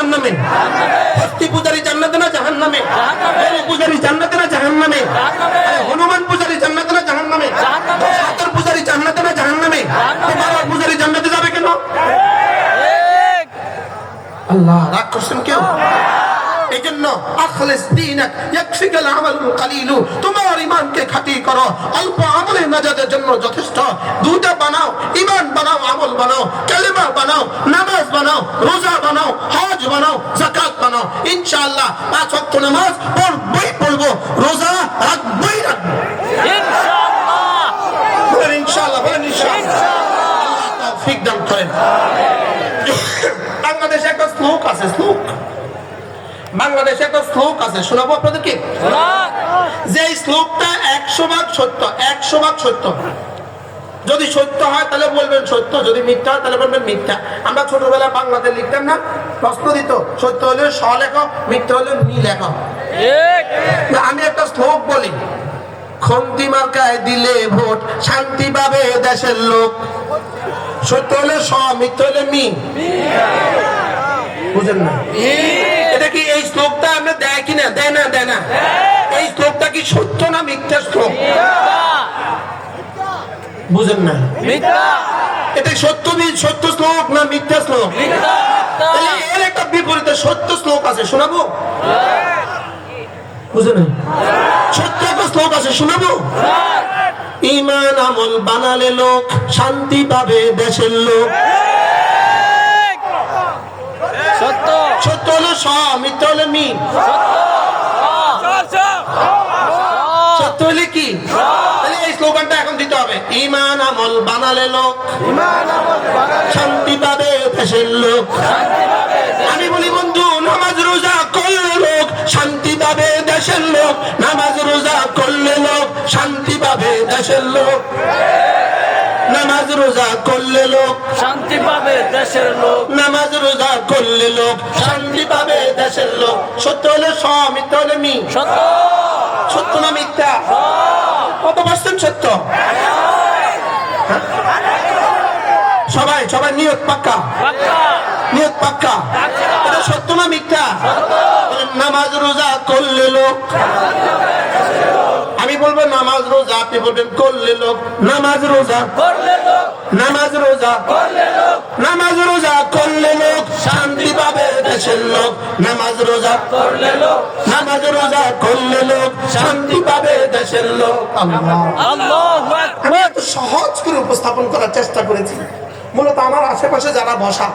জাহান হস্তি পূজারী জান্নাতে না জাহান নামে পূজারী জান্নাতে না জাহান হনুমান পূজারী জান্নাতে না জাহান সাতর পূজারী জান্নাতে না জাহান তোমার পূজারী জান্নাতে যাবে কেন? আল্লাহ, রাগ করছেন কেউ? এই জন্য আখলেস দিনাক ইয়াকফিকাল আমালুল কালিলু। তোমার ঈমানকে খাঁটি করো। অল্প আমলে নাজাতের জন্য যথেষ্ট। দুটা বানাও, ঈমান বানাও, আমল বানাও, কালেমা বানাও, নামাজ বানাও, রোজা ইনশাআল্লাহ পাঁচ ওয়াক্ত নামাজ পড়বই পড়ব রোজা রাখবই রাখব। ইনশাআল্লাহ। বলেন ইনশাআল্লাহ বলেন ইনশাআল্লাহ। আল্লাহ তৌফিক দান করেন। বাংলাদেশে একটা শ্লোক আছে শ্লোক। বাংলাদেশে একটা শ্লোক আছে শোনাবো আপনাদেরকে? যে এই শ্লোকটা একশো ভাগ সত্য একশো ভাগ সত্য। যদি সত্য হয় তাহলে বলবেন সত্য। যদি মিথ্যা হয় তাহলে বলবেন মিথ্যা। আমরা ছোটবেলায় বাংলাতে লিখতাম না প্রশ্ন দিত সত্য হলে স লেখক মিথ্যা হলে নি লেখক আমি একটা শ্লোক বলি খন্তি মার্কায় দিলে ভোট শান্তি পাবে দেশের লোক। সত্য হলে স মিথ্যা হলে মি। বুঝেন না? এটা কি এই শ্লোকটা আমরা দেয় কিনা? দেয় না দেয় না। এই শ্লোকটা কি সত্য না মিথ্যা শ্লোক? বুঝেন না। এটা সত্য সত্য শ্লোক না মিথ্যা শ্লোক? তাহলে এর একটা বিপরীতে সত্য শ্লোক আছে শোনাবো? বুঝে নাই সত্য একটা শ্লোক আছে শোনাবো? ইমান আমল বানালে লোক শান্তি পাবে দেশের লোক। সত্য। সত্য হলো স মিথ্যা হলে মি। সত্য। হলে কি এই স্লোগানটা এখন দিতে হবে ইমান আমল বানালে লোক। শান্তি পাবে দেশের লোক। আমি বলি বন্ধু নামাজ রোজা করলে লোক শান্তি পাবে দেশের লোক। নামাজ রোজা করলে লোক শান্তি পাবে দেশের লোক। নামাজ রোজা করলে লোক। শান্তি পাবে দেশের লোক। নামাজ রোজা করলে লোক। শান্তি পাবে দেশের লোক। সত্য হলে স মিথ্যা হলে মি সত্য। সত্য না মিথ্যা? কত পার্সেন্ট সত্য? সবাই সবাই নিয়ত পাক্কা। নিয়ত পাক্কা। এটা সত্য না মিথ্যা? নামাজ রোজা করলে লোক। আমি বলব নামাজ রোজা আপনি বলবেন করলে লোক। নামাজ রোজা। করলে লোক। নামাজ রোজা। করলে লোক। নামাজ রোজা করলে লোক। শান্তি পাবে দেশের লোক। নামাজ রোজা। করলে লোক। নামাজ রোজা করলে লোক। শান্তি পাবে দেশের লোক। আল্লাহ। সহজ করে উপস্থাপন করার চেষ্টা করেছি। মূলত আমার আশেপাশে যারা বসা